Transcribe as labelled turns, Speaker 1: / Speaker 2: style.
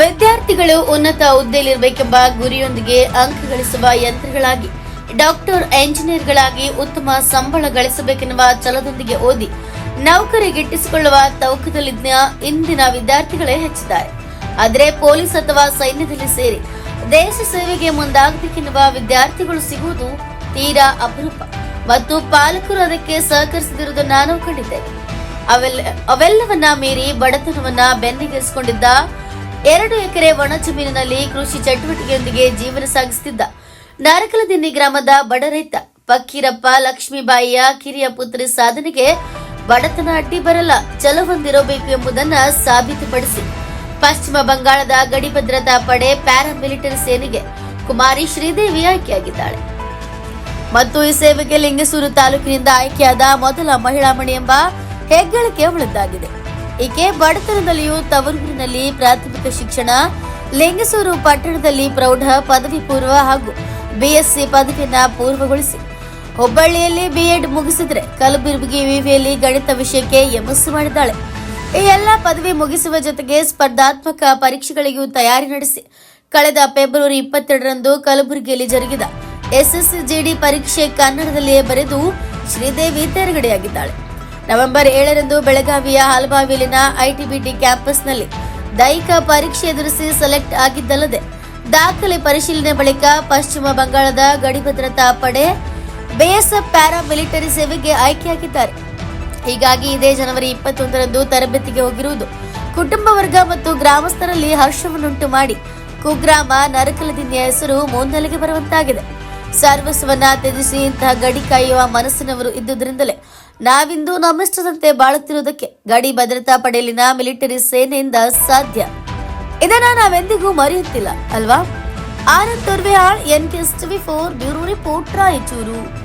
Speaker 1: ವಿದ್ಯಾರ್ಥಿಗಳು ಉನ್ನತ ಹುದ್ದೆಯಲ್ಲಿರಬೇಕೆಂಬ ಗುರಿಯೊಂದಿಗೆ ಅಂಕ ಗಳಿಸುವ ಯಂತ್ರಗಳಾಗಿ, ಡಾಕ್ಟರ್ ಎಂಜಿನಿಯರ್ಗಳಾಗಿ ಉತ್ತಮ ಸಂಬಳ ಗಳಿಸಬೇಕೆನ್ನುವ ಛಲದೊಂದಿಗೆ ಓದಿ, ನೌಕರಿ ಗಿಟ್ಟಿಸಿಕೊಳ್ಳುವ ತೌಕದಲ್ಲಿದ್ದ ಇಂದಿನ ವಿದ್ಯಾರ್ಥಿಗಳೇ ಹೆಚ್ಚಿದ್ದಾರೆ. ಆದರೆ ಪೊಲೀಸ್ ಅಥವಾ ಸೈನ್ಯದಲ್ಲಿ ಸೇರಿ ದೇಶ ಸೇವೆಗೆ ಮುಂದಾಗಬೇಕೆನ್ನುವ ವಿದ್ಯಾರ್ಥಿಗಳು ಸಿಗುವುದು ತೀರಾ ಅಪರೂಪ ಮತ್ತು ಪಾಲಕರು ಅದಕ್ಕೆ ಸಹಕರಿಸದಿರುವುದು ನಾನು ಕಂಡಿದ್ದೇನೆ. ಅವೆಲ್ಲ ಅವೆಲ್ಲವನ್ನ ಮೀರಿ ಬಡತನವನ್ನ ಬೆನ್ನಿಗೇರಿಸಿಕೊಂಡಿದ್ದ ಎರಡು ಎಕರೆ ಒಣ ಜಮೀನಿನಲ್ಲಿ ಕೃಷಿ ಚಟುವಟಿಕೆಯೊಂದಿಗೆ ಜೀವನ ಸಾಗಿಸುತ್ತಿದ್ದ ನಾರಕಲದಿನ್ನಿ ಗ್ರಾಮದ ಬಡ ರೈತ ಫಕ್ಕೀರಪ್ಪ ಲಕ್ಷ್ಮೀಬಾಯಿಯ ಕಿರಿಯ ಪುತ್ರಿ ಸಾಧನೆಗೆ ಬಡತನ ಅಡ್ಡಿ ಬರಲ್ಲ, ಛಲ ಹೊಂದಿರಬೇಕು ಎಂಬುದನ್ನ ಸಾಬೀತುಪಡಿಸಿ ಪಶ್ಚಿಮ ಬಂಗಾಳದ ಗಡಿ ಭದ್ರತಾ ಪಡೆ ಪ್ಯಾರಾಮಿಲಿಟರಿ ಸೇನೆಗೆ ಕುಮಾರಿ ಶ್ರೀದೇವಿ ಆಯ್ಕೆಯಾಗಿದ್ದಾಳೆ. ಮತ್ತು ಈ ಸೇವೆಗೆ ಲಿಂಗಸೂರು ತಾಲೂಕಿನಿಂದ ಆಯ್ಕೆಯಾದ ಮೊದಲ ಮಹಿಳಾ ಮಣಿ ಎಂಬ ಹೆಗ್ಗಳಿಕೆ ಅವಳದ್ದಾಗಿದೆ ಈಕೆ ಬಡತನದಲ್ಲಿಯೂ ತವರೂರಿನಲ್ಲಿ ಪ್ರಾಥಮಿಕ ಶಿಕ್ಷಣ, ಲಿಂಗಸೂರು ಪಟ್ಟಣದಲ್ಲಿ ಪ್ರೌಢ ಪದವಿ ಪೂರ್ವ ಹಾಗೂ ಬಿಎಸ್ಸಿ ಪದವಿಯನ್ನ ಪೂರ್ವಗೊಳಿಸಿ. ಹುಬ್ಬಳ್ಳಿಯಲ್ಲಿ ಬಿಎಡ್ ಮುಗಿಸಿದ್ರೆ ಕಲಬುರಗಿ ವಿವಿಯಲ್ಲಿ ಗಣಿತ ವಿಷಯಕ್ಕೆ ಎಂಎಸ್ಸಿ ಮಾಡಿದ್ದಾಳೆ. ಈ ಎಲ್ಲ ಪದವಿ ಮುಗಿಸುವ ಜೊತೆಗೆ ಸ್ಪರ್ಧಾತ್ಮಕ ಪರೀಕ್ಷೆಗಳಿಗೂ ತಯಾರಿ ನಡೆಸಿ. ಕಳೆದ ಫೆಬ್ರವರಿ ಇಪ್ಪತ್ತೆರಡರಂದು ಕಲಬುರಗಿಯಲ್ಲಿ ಜರುಗಿದ ಎಸ್ಎಸ್ಸಿ ಜಿಡಿ ಪರೀಕ್ಷೆ ಕನ್ನಡದಲ್ಲಿಯೇ ಬರೆದು ಶ್ರೀದೇವಿ ತೇರ್ಗಡೆಯಾಗಿದ್ದಾಳೆ. ನವೆಂಬರ್ ಏಳರಂದು ಬೆಳಗಾವಿಯ ಹಾಲ್ಬಾವಿಲಿನ ಐಟಿಬಿಟಿ ಕ್ಯಾಂಪಸ್ನಲ್ಲಿ ದೈಹಿಕ ಪರೀಕ್ಷೆ ಎದುರಿಸಿ ಸೆಲೆಕ್ಟ್ ಆಗಿದ್ದಲ್ಲದೆ, ದಾಖಲೆ ಪರಿಶೀಲನೆ ಬಳಿಕ ಪಶ್ಚಿಮ ಬಂಗಾಳದ ಗಡಿ ಭದ್ರತಾ ಪಡೆ ಬಿಎಸ್ಎಫ್ ಪ್ಯಾರಾ ಮಿಲಿಟರಿ ಸೇವೆಗೆ ಆಯ್ಕೆಯಾಗಿದ್ದಾರೆ. ಹೀಗಾಗಿ ಇದೇ ಜನವರಿ ಇಪ್ಪತ್ತೊಂದರಂದು ತರಬೇತಿಗೆ ಹೋಗಿರುವುದು ಕುಟುಂಬ ವರ್ಗ ಮತ್ತು ಗ್ರಾಮಸ್ಥರಲ್ಲಿ ಹರ್ಷವನ್ನುಂಟು ಮಾಡಿ, ಕುಗ್ರಾಮ ನರಕಲದಿಂದ ಹೆಸರು ಮುನ್ನೆಲೆಗೆ ಬರುವಂತಾಗಿದೆ. ಸರ್ವಸ್ವನ್ನ ತ್ಯಜಿಸಿ ಇಂತಹ ಗಡಿ ಕಾಯುವ ಮನಸ್ಸಿನವರು ಇದ್ದುದರಿಂದಲೇ ನಾವಿಂದು ನಮ್ಮಿಷ್ಟದಂತೆ ಬಾಳುತ್ತಿರುವುದಕ್ಕೆ ಗಡಿ ಭದ್ರತಾ ಪಡೆಯಲಿನ ಮಿಲಿಟರಿ ಸೇನೆಯಿಂದ ಸಾಧ್ಯ. ಇದನ್ನ ನಾವೆಂದಿಗೂ ಮರೆಯುತ್ತಿಲ್ಲ, ಅಲ್ವಾ? Anand Torvehal N K four, bureau report, Raichur.